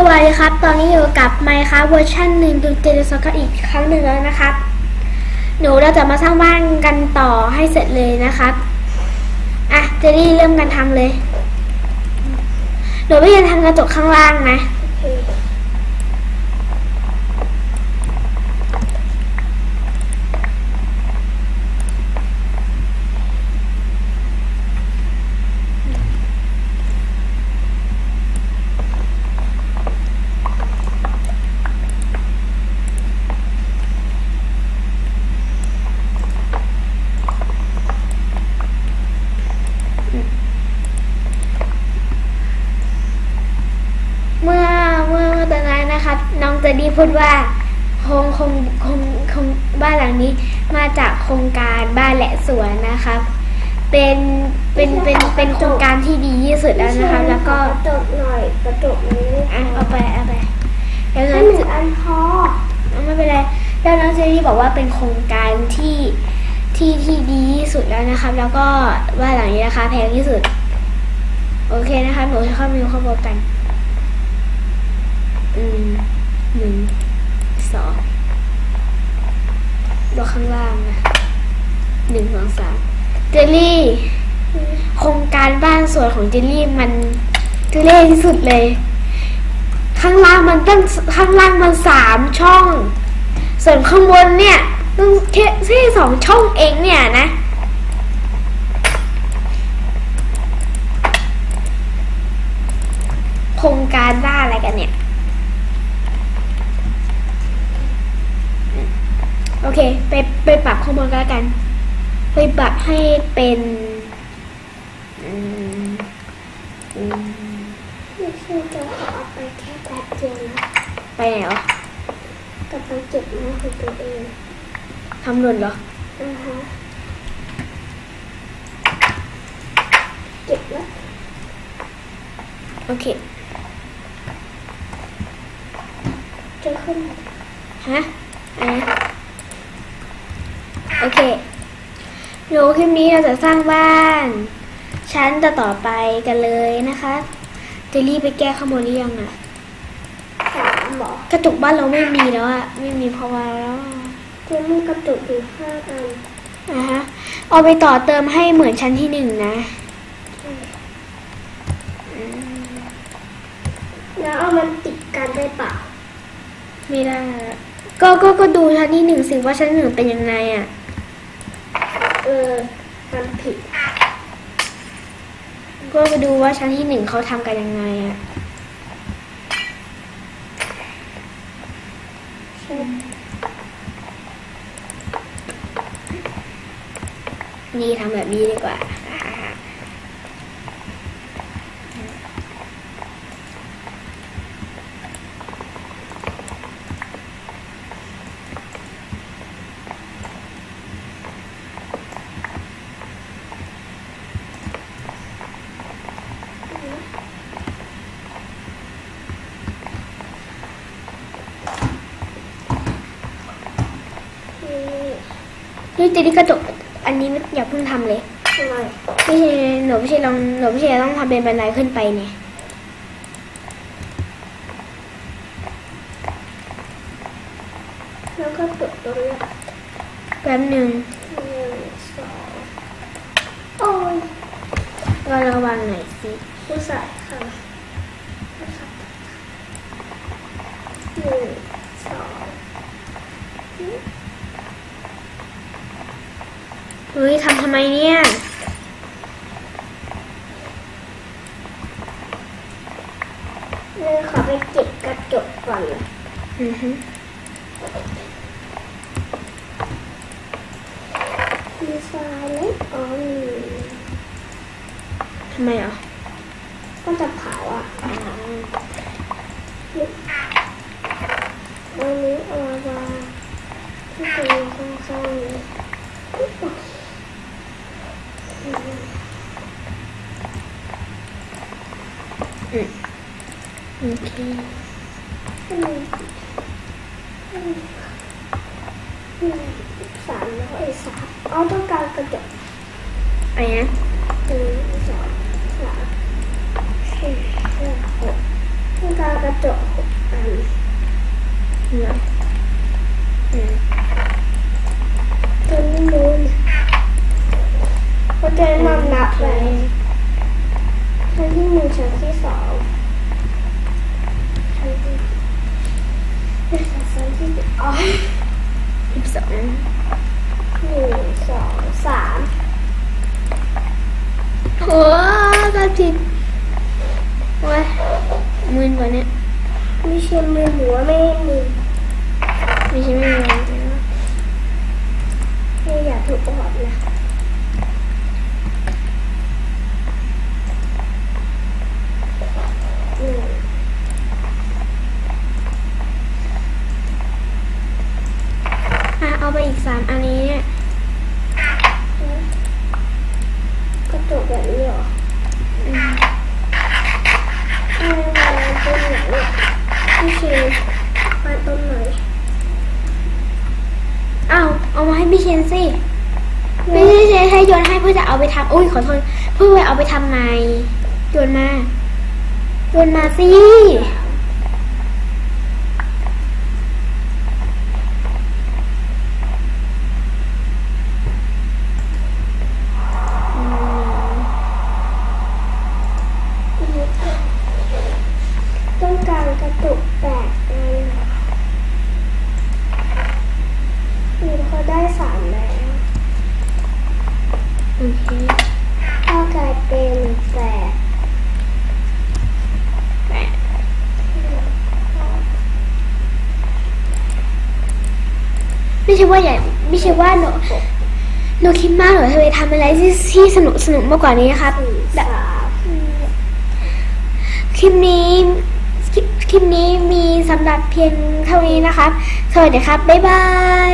สวัสดีครับ ตอนนี้อยู่กับ Minecraft เวอร์ชันหนึ่งดูเจนสก็อีกครั้งหนึ่งแล้วนะครับ หนูเราจะมาสร้างบ้านกันต่อให้เสร็จเลยนะครับ อะเจนนี่เริ่มกันทำเลย หนูไม่ยังทำกระจกข้างล่างนะ เมื่อเมื่อเมื่อตอนนั้น นะครับน้องเจดีพูดว่าคงคงคงคงบ้านหลังนี้มาจากโครงการบ้านและสวนนะครับ เป็นเป็นเป็นเป็นโครงการที่ดีที่สุดแล้วนะครับ แล้วก็กระจกหน่อยกระจกนี้อะเอาไปเอาไปแล้วแค่นั้นหนึ่งอันพอไม่เป็นไรแล้วน้องเจดีบอกว่าเป็นโครงการที่ที่ที่ดีที่สุดแล้วนะครับ แล้วก็บ้านหลังนี้ราคาแพงที่สุด โอเคนะคะหนูจะเข้าไปดูข้อมูลกัน อืม หนึ่งสองดูข้างล่างนะหนึ่งสองสามเจลลี่โครงการบ้านสวนของเจลลี่มันทุเล่ที่สุดเลย ข้างล่างมันตั้งข้างล่างมันสามช่อง ส่วนข้างบนเนี่ยต้องแค่แค่สองช่องเองเนี่ยนะโครงการบ้านอะไรกันเนี่ย โอ เคไปไปปรับข้างบนก็แล้วกัน ไปปรับให้เป็นอืมอืมไม่ใช่จะเอาไปแค่แป๊บเดียวนะไปไหนวะกลับไปเก็บไม้ของตัวเองทำหล่นเหรออ่าฮะเก็บแล้วโอเคจะขึ้นฮะอะไรนะ โอเคหนูคลิปนี้เราจะสร้างบ้าน ชั้นต่อต่อไปกันเลยนะคะเจลลี่ไปแก้ข้างบนหรือยังอะสามหมอกระจกบ้านเราไม่มีแล้วอะไม่มีเพราะว่าแล้วอะจะมีกระจกอยู่ห้าอันนะฮะเอาไปต่อเติมให้เหมือนชั้นที่หนึ่งนะอืมแล้วเอามันติดกันได้เปล่า ไม่ได้อะก็ก็ก็ดูชั้นที่หนึ่งสิว่าชั้นหนึ่งเป็นยังไงอะ เออทำผิด ก็ไปดูว่าชั้นที่หนึ่งเขาทำกันยังไงอะนี่ทำแบบนี้ดีกว่า นี่นี่เจนี่กระจกอันนี้ไม่อย่าเพิ่งทำเลยทำไมพี่เชหนูพี่เชลองหนูพี่เชต้องทำเป็นบันไดขึ้นไปเนี่ยแล้วก็ตกตรงนี้แป๊บหนึ่งหนึ่งสองโอ้ยก็ระวังหน่อยสิผู้ชายค่ะหนึ่งสอง เฮ้ยทำทำไมเนี่ยหนึ่งขอไปเก็บกระจกก่อนเลยอือฮึมีทรายเล็กอ๋อมีทำไมอะก็จะเผาอะอ๋ออันนี้เอามาวางที่ตรงข้างๆ นี้โอเคอืมอืมอืมสามร้อยสามเอาต้องการกระจกอะไรนะหนึ่งสองสามสี่ห้าหกเจ็ต้องการกระจกหกอันเหรออืม จนไม่รู้นะเขาจะนำนับไปชั้นที่หนึ่งชั้นที่สองชั้นที่ชั้นที่อ๋อ สองหนึ่งสองสามโอ้ก็ผิดโอ้ยมืนกว่านี้ไม่ใช่มือหัวไม่มือ ไม่ใช่ไม่มืนจริง ไม่อยากถูกออกนะหนึ่ง อะเอาไปอีก สามอันนี้เนี่ยกระจกแบบนี้เหรออืมมาต้นไหนเนี่ยพี่เชนมาต้นไหนเอาเอามาให้พี่เชนสิไม่เชนให้โยนให้เพื่อจะเอาไปทำอุ้ยขอโทษเพื่อไปเอาไปทำไงโยนมาโยนมาสิอืม ต้องการกระตุกแปดอันนี่เขาได้สามแล้ว โอเค ก็กลายเป็นแปด แปะไม่ ใช่ว่าอย่าไม่ใช่ว่าหนูหนูคิดมากเหรอเธอไปทำอะไรที่ที่สนุกสนุกมากกว่านี้ครับสี่แบบสามคลิปนี้คลิปคลิปนี้มีสำหรับเพียงเท่านี้นะครับ สวัสดีครับ บ๊ายบาย